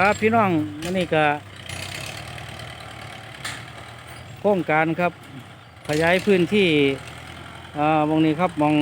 ครับพี่น้องนนี้ก็โครงการครับ ขยายพื้นที่อ่ามองนี้ครับมอง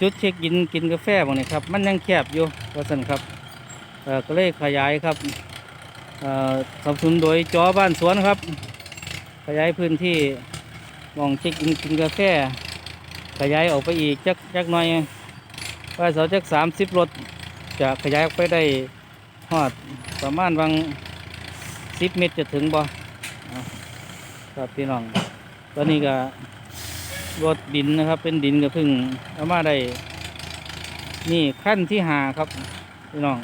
จุดเช็คอินกินกาแฟหมองนี้ครับ มันยังแคบอยู่ว่าสันครับเอ่อก็เลยขยายครับเอ่อสนับสนุนโดยจอบ้านสวนครับ ขยายพื้นที่มองเช็คอินกินกาแฟ ขยายออกไปอีกจักจักหน่อยว่าเสาจักสามสิบรถจะขยายออกไปได้ ฮอดประมาณวังสิบเมตรจะถึงบ่ครับพี่น้อง ตอนนี้ก็รถดินนะครับ เป็นดินก็เพิ่งเอามาได้ นี่ขั้นที่หาครับพี่น้อง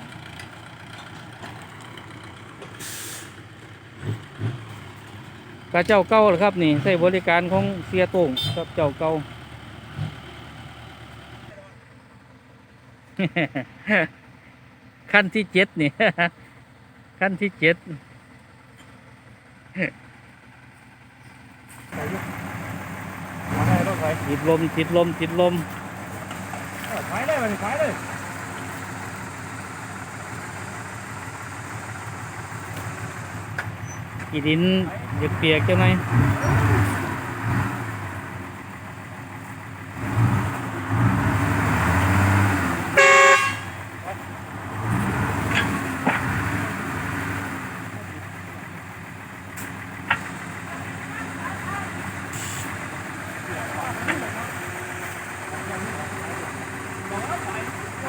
กระเจ้าเก่าเหรอครับนี่ใช้บริการของเสียโต้งครับเจ้าเก่า ขั้นที่เจ็ดนี่ ขั้นที่เจ็ดมาได้ต้องไปติดลมติดลมติดลมไปเลยมันไปเลยกีดินเปียกเปียกๆจังไหม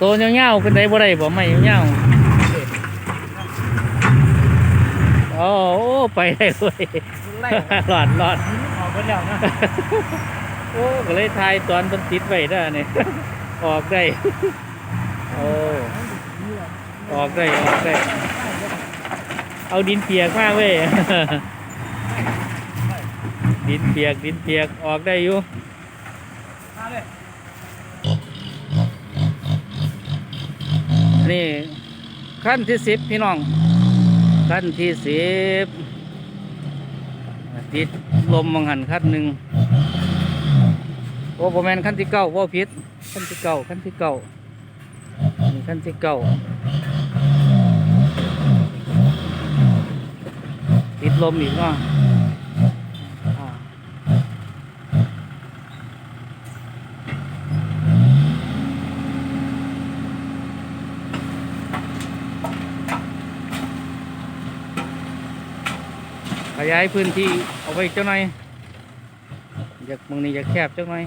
ตัวเงี้ยวๆขึ้นได้บ่ได้บ่ไม่เงี้ยวๆโอ้โอ้ไปได้เว้ยไล่หลอดหลอดออกไปแล้วนะโอ้ก็เลยทายตอนมันติดไว้ได้อเนี่ยออกได้โอ้ออกได้ออกได้เอาดินเปียกมากเว้ยดินเปียกดินเปียกออกได้อยู่มาเลย นี่ขั้นที่สิบพี่น้องขั้นที่สิบติดลมมังหันขั้นหนึ่งโอ้โหแมนขั้นที่เก้าว่าพิษขั้นที่เก้าขั้นที่เก้าขั้นที่เก้าติดลมอีกเนาะ ขยายพื้นที่เอาไว้เจ้าหน่อยอยากมึงนี่อยากแคบเจ้าหน่อย